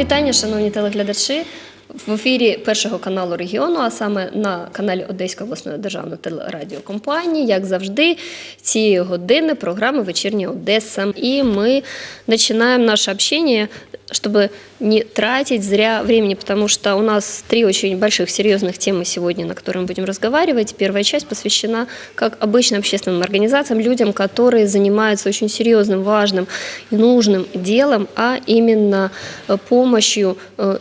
вітання, шановні телеглядачі. В ефірі першого каналу регіону, а саме на каналі Одеської обласної державної телерадіокомпанії, як завжди, цієї години програми «Вечірня Одеса. І ми починаємо наше общение, чтобы не тратить зря времени, потому что у нас три очень больших серьезных темы сегодня, на которые мы будем разговаривать. Первая часть посвящена, как обычно, общественным организациям, людям, которые занимаются очень серьезным, важным и нужным делом, а именно э, помощью э,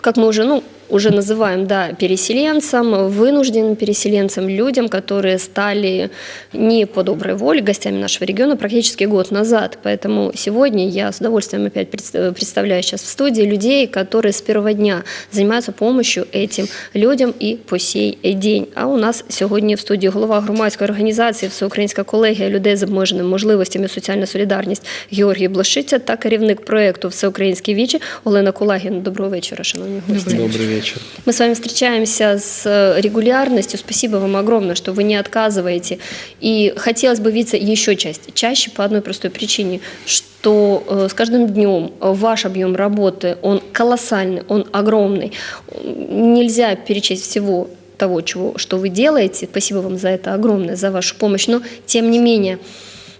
как мы уже, ну, уже называем, да, переселенцам, вынужденным переселенцам, людям, которые стали не по доброй воле гостями нашего региона практически год назад. Поэтому сегодня я с удовольствием опять пред- представляю сейчас в студии людей, которые с первого дня занимаются помощью этим людям и по сей день. А у нас сьогодні в студії голова громадської організації Всеукраїнська колегія людей з обмеженими можливостями соціальна солідарність Георгій Блошиця та керівник проєкту Всеукраїнські вічі Олена Кулагін. Доброго вечора, шановні гості. Добрый вечер. Мы с вами встречаемся с э, регулярностью. Спасибо вам огромное, что вы не отказываете. И хотелось бы видеться еще чаще, чаще по одной простой причине, что э, с каждым днем ваш объем работы, он колоссальный, он огромный. Нельзя перечесть всего того, чего, что вы делаете. Спасибо вам за это огромное, за вашу помощь. Но, тем не менее,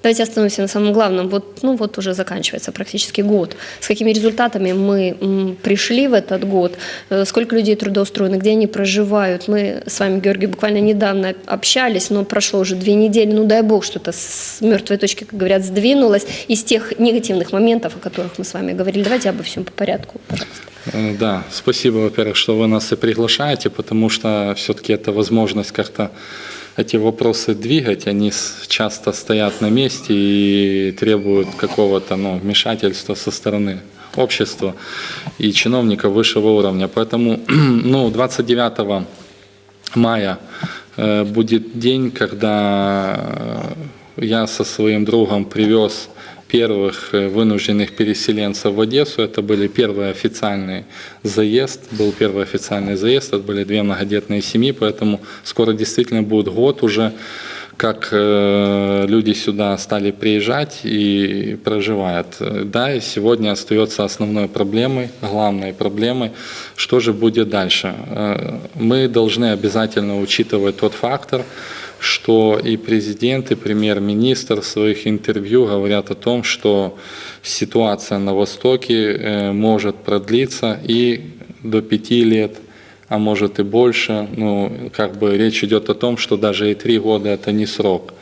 Давайте остановимся на самом главном. Вот, ну вот уже заканчивается практически год. С какими результатами мы пришли в этот год? Э, Сколько людей трудоустроено? Где они проживают? Мы с вами, Георгий, буквально недавно общались, но прошло уже две недели. Ну дай бог, что-то с мертвой точки, как говорят, сдвинулось из тех негативных моментов, о которых мы с вами говорили. Давайте обо всем по порядку, пожалуйста. Э, Да, спасибо, во-первых, что вы нас и приглашаете, потому что все-таки это возможность как-то эти вопросы двигать, они часто стоят на месте и требуют какого-то ну, вмешательства со стороны общества и чиновников высшего уровня. Поэтому ну, 29 мая э, будет день, когда э, я со своим другом привез первых э, вынужденных переселенцев в Одессу. Это были первый официальный заезд, был первый официальный заезд, это были две многодетные семьи, поэтому скоро действительно будет год уже, как э, люди сюда стали приезжать и проживают. Да, и сегодня остается основной проблемой, главной проблемой, что же будет дальше. Э, Мы должны обязательно учитывать тот фактор, что и президент, и премьер-министр в своих интервью говорят о том, что ситуация на Востоке э, может продлиться и до пяти лет, а может и больше. Ну, как бы речь идет о том, что даже и три года это не срок.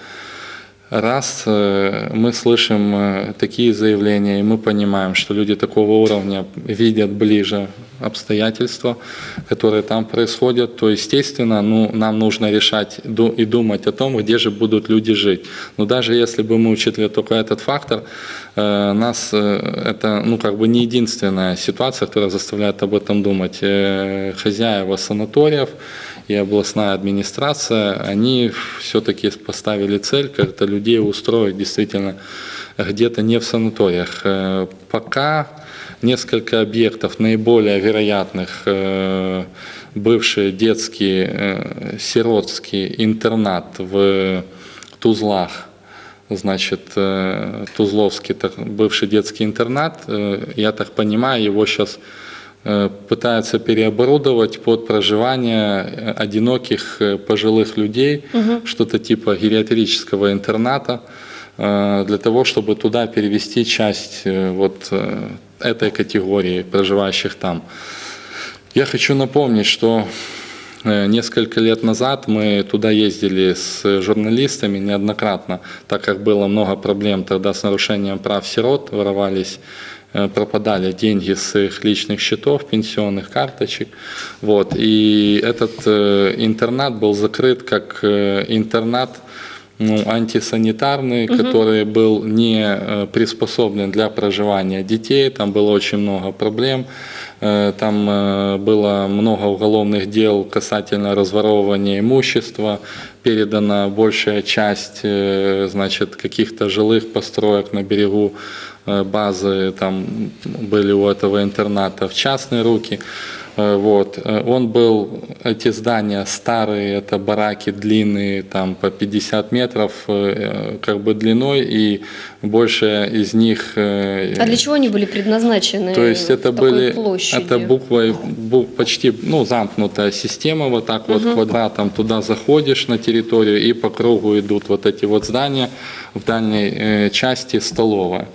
Раз э, мы слышим э, такие заявления, и мы понимаем, что люди такого уровня видят ближе обстоятельства, которые там происходят, то, естественно, ну, нам нужно решать и думать о том, где же будут люди жить. Но даже если бы мы учитывали только этот фактор, э, нас это ну, как бы не единственная ситуация, которая заставляет об этом думать. Хозяева санаториев, и областная администрация, они все-таки поставили цель как-то людей устроить действительно где-то не в санаториях. Э, Пока несколько объектов наиболее вероятных э, бывший детский э, сиротский интернат в Тузлах, значит, Тузловский бывший детский интернат, я так понимаю, его сейчас пытаются переоборудовать под проживание э, одиноких э, пожилых людей, что-то типа гериатрического интерната, э, для того, чтобы туда перевести часть э, вот э, этой категории проживающих там. Я хочу напомнить, что э, несколько лет назад мы туда ездили с журналистами неоднократно, так как было много проблем тогда с нарушением прав сирот, воровались э, пропадали деньги с их личных счетов, пенсионных карточек. Вот. И этот э, интернат был закрыт как э, интернат ну, антисанитарный, который был не э, приспособлен для проживания детей. Там было очень много проблем. Э, Там э, было много уголовных дел касательно разворовывания имущества. Передана большая часть э, значит, каких-то жилых построек на берегу э, базы там были у этого интерната в частные руки. Э, Вот. Э, Он был, эти здания старые, это бараки длинные, там по 50 метров э, как бы длиной, и большая из них... э, А для чего они были предназначены? то есть это были, площади? это буквой, бу- почти, ну, замкнутая система, вот так вот квадратом туда заходишь на территорию, и по кругу идут вот эти вот здания, в дальней э, части столовая.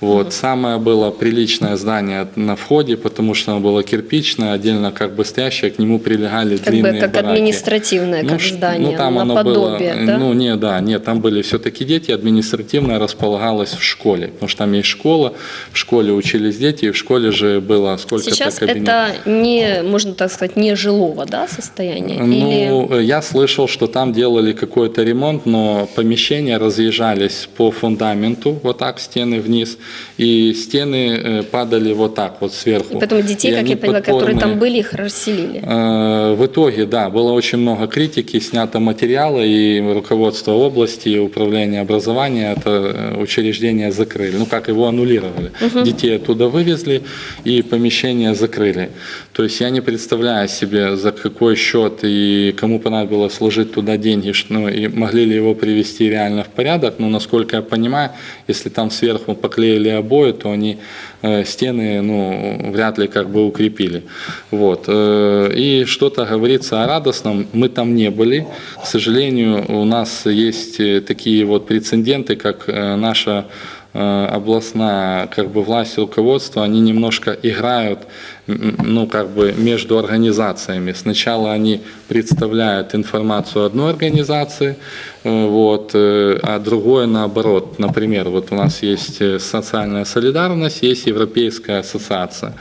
Вот. Самое было приличное здание на входе, потому что оно было кирпичное, отдельно как бы стоящее, к нему прилегали Как длинные бы как бараки. административное, как ш- здание, ну, там оно наподобие, было, да? Ну, не, да, нет, там были все-таки дети, административно располагалось в школе, потому что там есть школа, в школе учились дети, и в школе же было сколько-то Сейчас кабинетов. это не, можно так сказать, не жилого да, состояния? Или... Ну, я слышал, что там делали какой-то ремонт, но помещения разъезжались по фундаменту, вот так стены вниз, и стены э, падали вот так вот сверху. И поэтому детей, И как я поняла, которые там были, их расселили. Э, В итоге, да, было очень много критики, снято материала, и руководство области, и управление образования это э, учреждение закрыли. Ну, как его аннулировали. Детей оттуда вывезли, и помещение закрыли. То есть я не представляю себе, за какой счет и кому понадобилось вложить туда деньги, ну, и могли ли его привести реально в порядок. Но, насколько я понимаю, если там сверху поклеили обои, то они э, стены ну, вряд ли как бы укрепили. Вот. Э, И что-то говорится о радостном, мы там не были. К сожалению, у нас есть э, такие вот прецеденты, как э, наша областная как бы власть и руководство, они немножко играют ну, как бы между организациями. Сначала они представляют информацию одной организации, э, вот, э, а другое наоборот. Например, вот у нас есть э, социальная солидарность, есть Европейская ассоциация.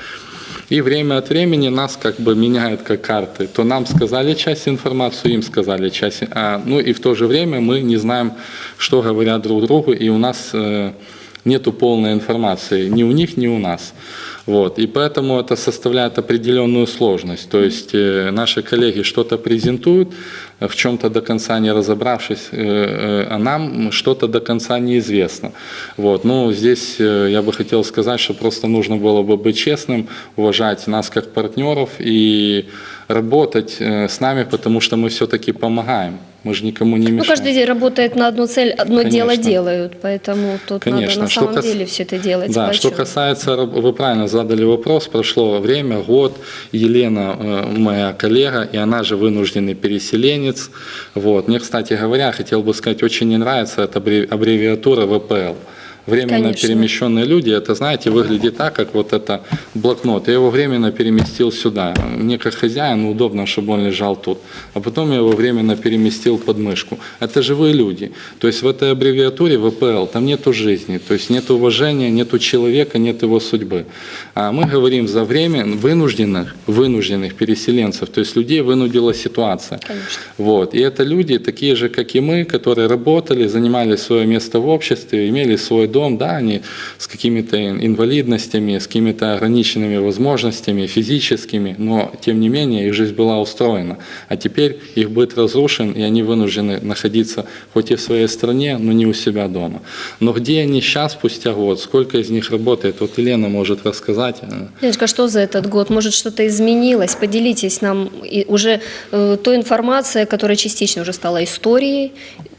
И время от времени нас как бы меняют как карты. То нам сказали часть информации, им сказали часть. А, ну и в то же время мы не знаем, что говорят друг другу, и у нас э, нету полной информации ни у них, ни у нас. Вот. И поэтому это составляет определенную сложность. То есть э, наши коллеги что-то презентуют, в чем-то до конца не разобравшись, э, э, а нам что-то до конца неизвестно. Вот. Ну, здесь я бы хотел сказать, что просто нужно было бы быть честным, уважать нас как партнеров и работать с нами, потому что мы все-таки помогаем. Мы же никому не Ну, мешаем. каждый день работает на одну цель, одно Конечно. дело делают, поэтому тут надо Конечно. на Что самом кас- деле все это делать. Да, что касается, вы правильно задали вопрос, прошло время, год, Елена, э, моя коллега, и она же вынужденный переселенец. Вот. Мне, кстати говоря, хотел бы сказать, очень не нравится эта аббре- аббревиатура ВПЛ. Временно Конечно. перемещенные люди, это, знаете, выглядит так, как вот это блокнот. Я его временно переместил сюда. Мне как хозяину удобно, чтобы он лежал тут. А потом я его временно переместил под мышку. Это живые люди. То есть в этой аббревиатуре ВПЛ там нету жизни, то есть нет уважения, нету человека, нет его судьбы. А мы говорим за время вынужденных, вынужденных переселенцев, то есть людей вынудила ситуация. Конечно. Вот. И это люди, такие же, как и мы, которые работали, занимали свое место в обществе, имели свой дом, да, они с какими-то инвалидностями, с какими-то ограниченными возможностями физическими, но тем не менее их жизнь была устроена. А теперь их быт разрушен, и они вынуждены находиться хоть и в своей стране, но не у себя дома. Но где они сейчас, спустя год, сколько из них работает? Вот Елена может рассказать. э, Леночка, что за этот год? Может, что-то изменилось? Поделитесь нам и уже э, той информацией, которая частично уже стала историей,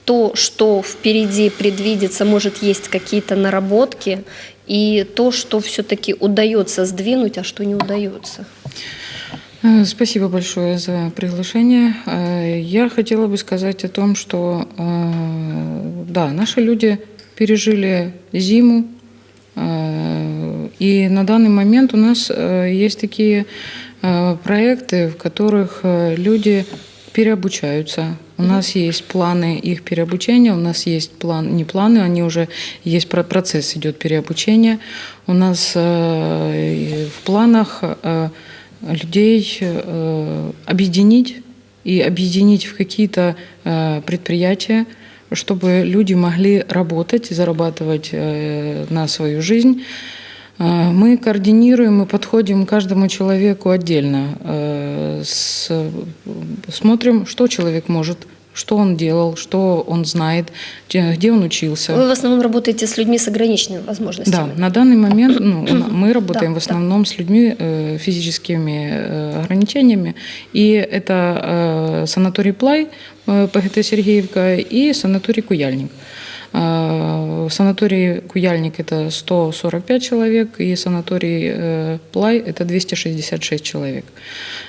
то, что впереди предвидится, может, есть какие-то наработки, и то, что все-таки удается сдвинуть, а что не удается. Э, Спасибо большое за приглашение. Э, Я хотела бы сказать о том, что э, да, наши люди пережили зиму, и на данный момент у нас есть такие проекты, в которых люди переобучаются. У нас есть планы их переобучения, у нас есть план, не планы, они уже есть про- процесс идет переобучения. У нас э, и в планах э, людей э, объединить и объединить в какие-то предприятия, чтобы люди могли работать, зарабатывать э, на свою жизнь. Э, Мы координируем и подходим к каждому человеку отдельно. Э, Смотрим, что человек может что он делал, что он знает, где он учился. Вы в основном работаете с людьми с ограниченными возможностями. Да, на данный момент ну, мы работаем Да, в основном с людьми э, физическими э, ограничениями. И это э, санаторий Плай, э, ПГТ Сергеевка и санаторий Куяльник. Э, Санаторий Куяльник – это 145 человек, и санаторий э, Плай – это 266 человек.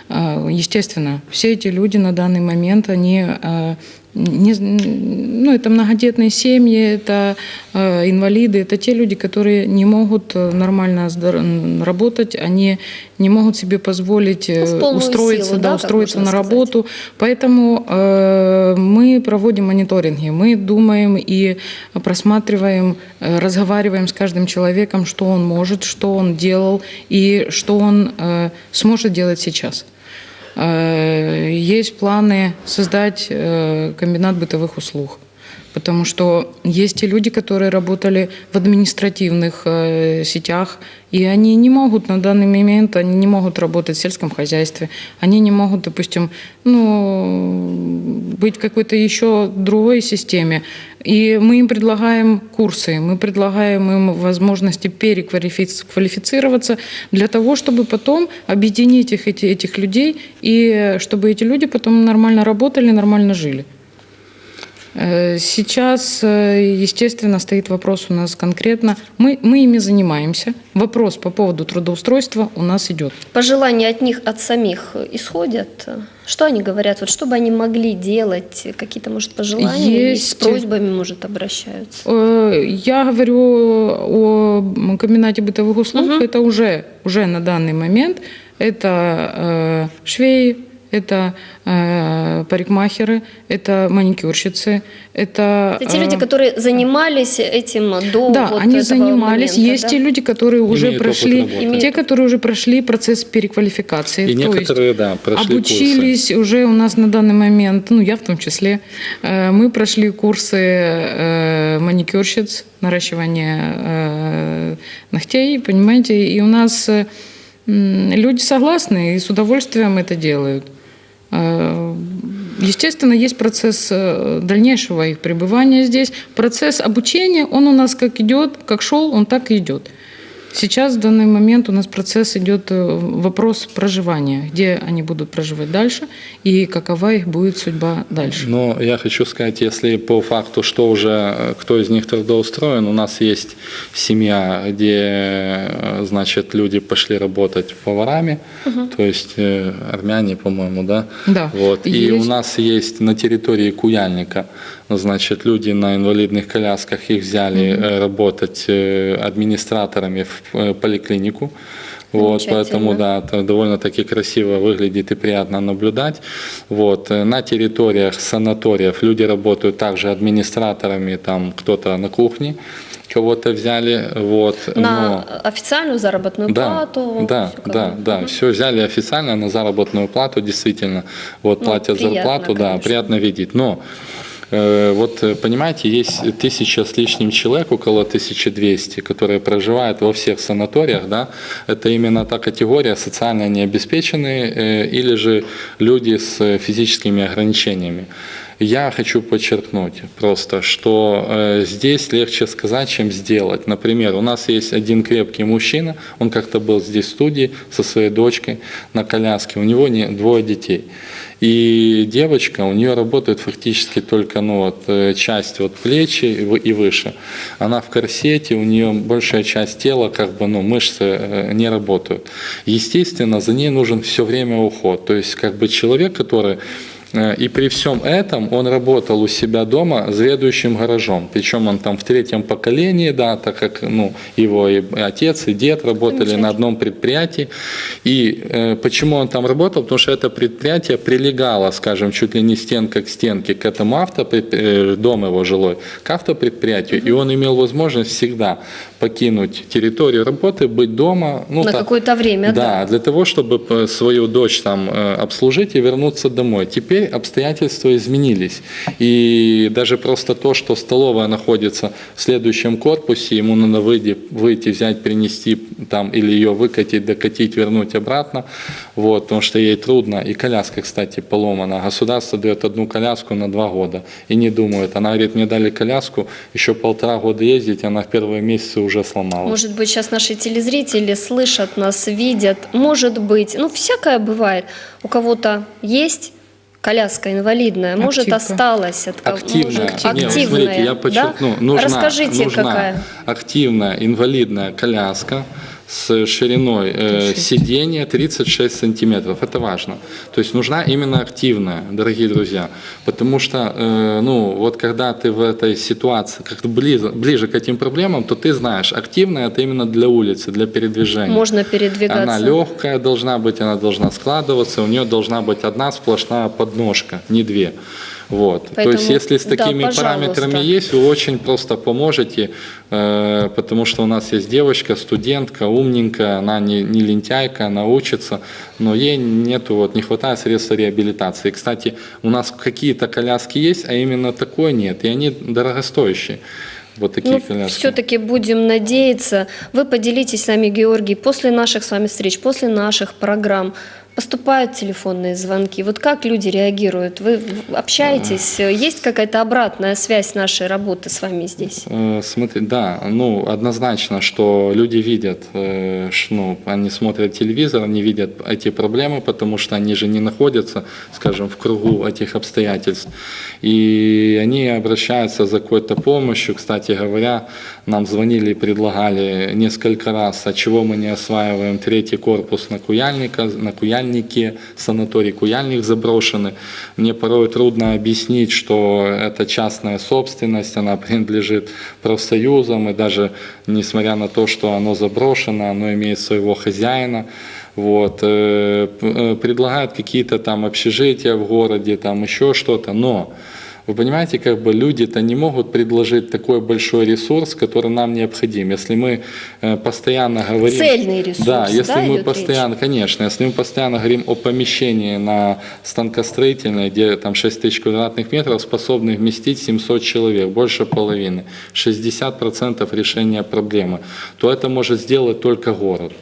Э, Естественно, все эти люди на данный момент, они э, не, ну, это многодетные семьи, это э, инвалиды, это те люди, которые не могут э, нормально работать, они не могут себе позволить э, Ну, устроиться, силу, да, да, устроиться на сказать. работу. Поэтому э, мы проводим мониторинги, мы думаем и просматриваем, э, разговариваем с каждым человеком, что он может, что он делал и что он э, сможет делать сейчас. Э, Есть планы создать э, комбинат бытовых услуг. Потому что есть те люди, которые работали в административных э, сетях, и они не могут на данный момент, они не могут работать в сельском хозяйстве, они не могут, допустим, ну, быть в какой-то еще другой системе. И мы им предлагаем курсы, мы предлагаем им возможности переквалифицироваться для того, чтобы потом объединить их, эти, этих людей, и чтобы эти люди потом нормально работали, нормально жили. Э, Сейчас, э, естественно, стоит вопрос у нас конкретно. Мы, мы ими занимаемся. Вопрос по поводу трудоустройства у нас идет. Пожелания от них, от самих исходят? Что они говорят? Вот что бы они могли делать? Какие-то, может, пожелания? или С Есть. просьбами, может, обращаются? Э, Я говорю о комбинате бытовых услуг. Это уже, уже на данный момент. Это швеи, это э, парикмахеры, это маникюрщицы, это... Это те люди, э, которые занимались этим до Да, вот они этого занимались. момента, есть да? те люди, которые уже Имеют прошли, те, которые уже прошли процесс переквалификации. И то есть некоторые, да, прошли обучились уже у нас на данный момент, ну я в том числе, э, мы прошли курсы э, маникюрщиц, наращивания э, ногтей, понимаете, и у нас э, люди согласны и с удовольствием это делают. Э, Естественно, есть процесс э, дальнейшего их пребывания здесь. Процесс обучения, он у нас как идет, как шел, он так и идет. Сейчас, в данный момент, у нас процесс идет э, вопрос проживания, где они будут проживать дальше и какова их будет судьба дальше. Но я хочу сказать, если по факту, что уже, э, кто из них трудоустроен, у нас есть семья, где, э, значит, люди пошли работать поварами, то есть армяне, по-моему, да? Да, Вот. И есть. у нас есть на территории Куяльника, значит, люди на инвалидных колясках, их взяли э, работать администраторами в э, поликлинику. Вот, поэтому, да, это довольно-таки красиво выглядит и приятно наблюдать. Вот, э, на территориях санаториев люди работают также администраторами, там кто-то на кухне, кого-то взяли, вот. На но- официальную заработную да, плату? да, как да, да, все взяли официально на заработную плату, действительно, вот Ну, платят зарплату, да, конечно. приятно видеть, но вот э, понимаете, есть тысяча с лишним человек, около 1200, которые проживают во всех санаториях, да, это именно та категория социально необеспеченные э, или же люди с э, физическими ограничениями. Я хочу подчеркнуть просто, что э, здесь легче сказать, чем сделать. Например, у нас есть один крепкий мужчина, он как-то был здесь в студии со своей дочкой на коляске, у него не, двое детей. И девочка, у нее работает фактически только ну, вот, э, часть вот, плечи и вы- и выше. Она в корсете, у нее большая часть тела, как бы, ну, мышцы э, не работают. Естественно, за ней нужен все время уход. То есть, как бы человек, который И при всем этом он работал у себя дома заведующим гаражом. Причем он там в третьем поколении, да, так как ну, его и отец, и дед работали на одном предприятии. И э, почему он там работал? Потому что это предприятие прилегало, скажем, чуть ли не стенка к стенке к этому автопредприятию, дом его жилой, к автопредприятию. И он имел возможность всегда покинуть территорию работы, быть дома. Ну, На какое-то время, да. да, для того, чтобы э, свою дочь там э, обслужить и вернуться домой. Теперь теперь обстоятельства изменились. И даже просто то, что столовая находится в следующем корпусе, ему надо выйти, выйти взять, принести там или ее выкатить, докатить, вернуть обратно, вот, потому что ей трудно. И коляска, кстати, поломана. Государство дает одну коляску на два года и не думает. Она говорит, мне дали коляску, еще полтора года ездить, она в первые месяцы уже сломалась. Может быть, сейчас наши телезрители слышат нас, видят. Может быть, ну, всякое бывает. У кого-то есть коляска инвалидная, может, Активка. осталась от кого- Активная. может, активная, смотрите, я да? подчеркну, нужна, Расскажите, нужна какая. активная инвалидная коляска с шириной э, 36. сидения 36 сантиметров. Это важно. То есть нужна именно активная, дорогие друзья. Потому что, э, ну, вот когда ты в этой ситуации, как ближе, ближе к этим проблемам, то ты знаешь, активная это именно для улицы, для передвижения. Можно передвигаться. Она легкая должна быть, она должна складываться, у нее должна быть одна сплошная подножка, не две. Вот. То Поэтому, есть, если с да, такими пожалуйста. параметрами есть, вы очень просто поможете, э, потому что у нас есть девочка, студентка, умненькая, она не, не лентяйка, она учится, но ей нету, вот, не хватает средств реабилитации. Кстати, у нас какие-то коляски есть, а именно такой нет, и они дорогостоящие. Вот такие Ну, коляски. все-таки будем надеяться. Вы поделитесь с нами, Георгий, после наших с вами встреч, после наших программ. Поступают телефонные звонки. Вот как люди реагируют? Вы общаетесь? Есть какая-то обратная связь нашей работы с вами здесь? Э, Смотри, да, ну однозначно, что люди видят, э, ну, они смотрят телевизор, они видят эти проблемы, потому что они же не находятся, скажем, в кругу этих обстоятельств. И они обращаются за какой-то помощью. Кстати говоря, нам звонили и предлагали несколько раз, а чего мы не осваиваем третий корпус на, Куяльника, на Куяльнике, санаторий Куяльник заброшенный. Мне порой трудно объяснить, что это частная собственность, она принадлежит профсоюзам, и даже несмотря на то, что оно заброшено, оно имеет своего хозяина. Вот, э, э, предлагают какие-то там общежития в городе, там еще что-то, но вы понимаете, как бы люди-то не могут предложить такой большой ресурс, который нам необходим. Если мы э, постоянно говорим... Цельный ресурс, Да, если да, мы постоянно, конечно, если мы постоянно говорим о помещении на станкостроительной, где там 6 тысяч квадратных метров, способны вместить 700 человек, больше половины, 60% решения проблемы, то это может сделать только город.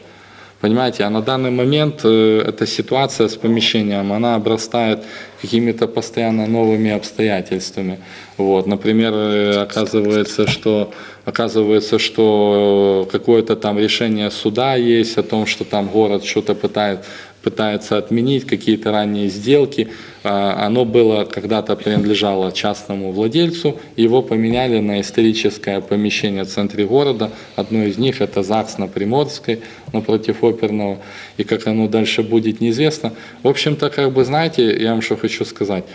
Понимаете, а на данный момент э, эта ситуация с помещением, она обрастает какими-то постоянно новыми обстоятельствами. Вот, например, э, оказывается, что оказывается, что э, какое-то там решение суда есть о том, что там город что-то пытает, пытается отменить какие-то ранние сделки. А, Оно было когда-то принадлежало частному владельцу, его поменяли на историческое помещение в центре города. Одно из них это ЗАГС на Приморской, напротив оперного. И как оно дальше будет, неизвестно. В общем-то, как бы, знаете, я вам что хочу сказать.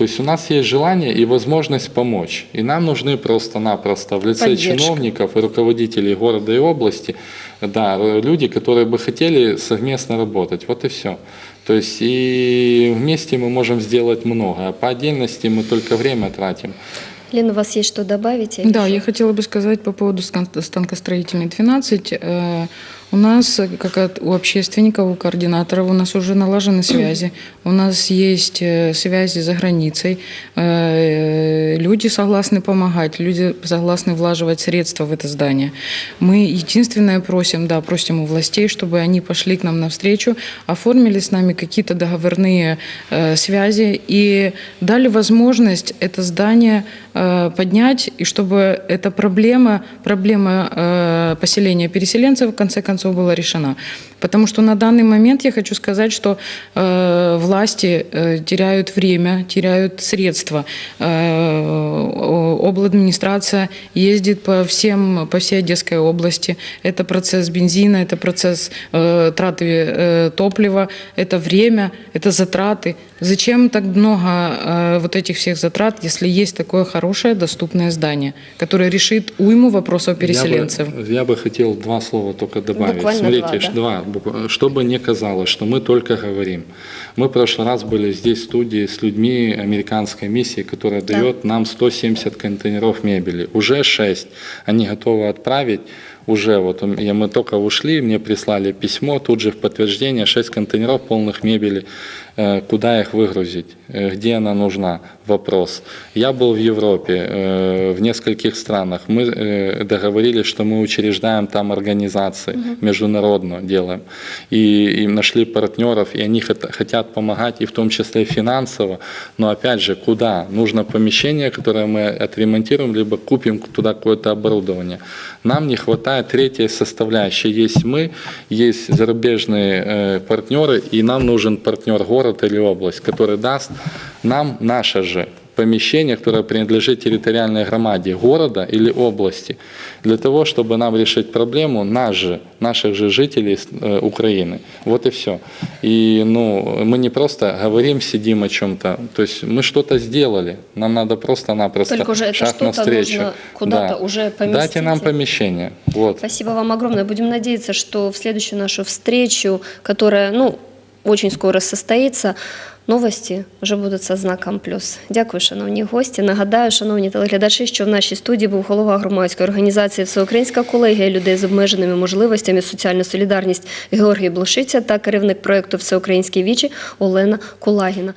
То есть у нас есть желание и возможность помочь. И нам нужны просто-напросто в лице Поддержка. чиновников и руководителей города и области, да, люди, которые бы хотели совместно работать. Вот и все. То есть и вместе мы можем сделать много, а по отдельности мы только время тратим. Лена, у вас есть что добавить? Я Да, я хотела бы сказать по поводу станкостроительной 12. У нас, э, как от- у общественников, у координаторов, у нас уже налажены связи. У нас есть э, связи за границей. Э, Люди согласны помогать, люди согласны влаживать средства в это здание. Мы единственное просим, да, просим у властей, чтобы они пошли к нам навстречу, оформили с нами какие-то договорные связи и дали возможность это здание поднять, и чтобы эта проблема, проблема поселения переселенцев в конце концов была решена. Потому что на данный момент я хочу сказать, что э, власти э, теряют время, теряют средства. Э, обладминистрация ездит по всем, по всей Одесской области. Это процесс бензина, это процесс э, траты э, топлива, это время, это затраты. Зачем так много э, вот этих всех затрат, если есть такое хорошее доступное здание, которое решит уйму вопросов переселенцев? Я бы, я бы хотел два слова только добавить. Буквально Смотрите, два, да. Чтобы не казалось, что мы только говорим. Мы в прошлый раз были здесь в студии с людьми американской миссии, которая Да. дает нам 170 контейнеров мебели. Уже 6 они готовы отправить уже вот я, мы только ушли, мне прислали письмо, тут же в подтверждение 6 контейнеров полных мебели, Э, куда их выгрузить, Э, где она нужна, вопрос. Я был в Европе, э, в нескольких странах, мы договорились, что мы учреждаем там организации, международно делаем, и, и нашли партнеров, и они хот- хотят помогать, и в том числе финансово, но опять же, куда? Нужно помещение, которое мы отремонтируем, либо купим туда какое-то оборудование. Нам не хватает третьей составляющей. Есть мы, есть зарубежные э, партнеры, и нам нужен партнер город или область, который даст нам наше же помещение, которое принадлежит территориальной громаде города или области, для того, чтобы нам решить проблему нас же, наших же жителей э, Украины. Вот и все. И ну, мы не просто говорим, сидим о чем-то, то есть мы что-то сделали, нам надо просто-напросто Только уже это шаг что-то навстречу. куда-то уже Дайте нам поместить. помещение. Вот. Спасибо вам огромное. Будем надеяться, что в следующую нашу встречу, которая, ну, очень скоро состоится, новості вже будуть за знаком плюс. Дякую, шановні гості. Нагадаю, шановні телеглядачі, що в нашій студії був голова громадської організації Всеукраїнська колегія людей з обмеженими можливостями соціальна солідарність Георгій Блошиця та керівник проєкту Всеукраїнські вічі Олена Кулагіна.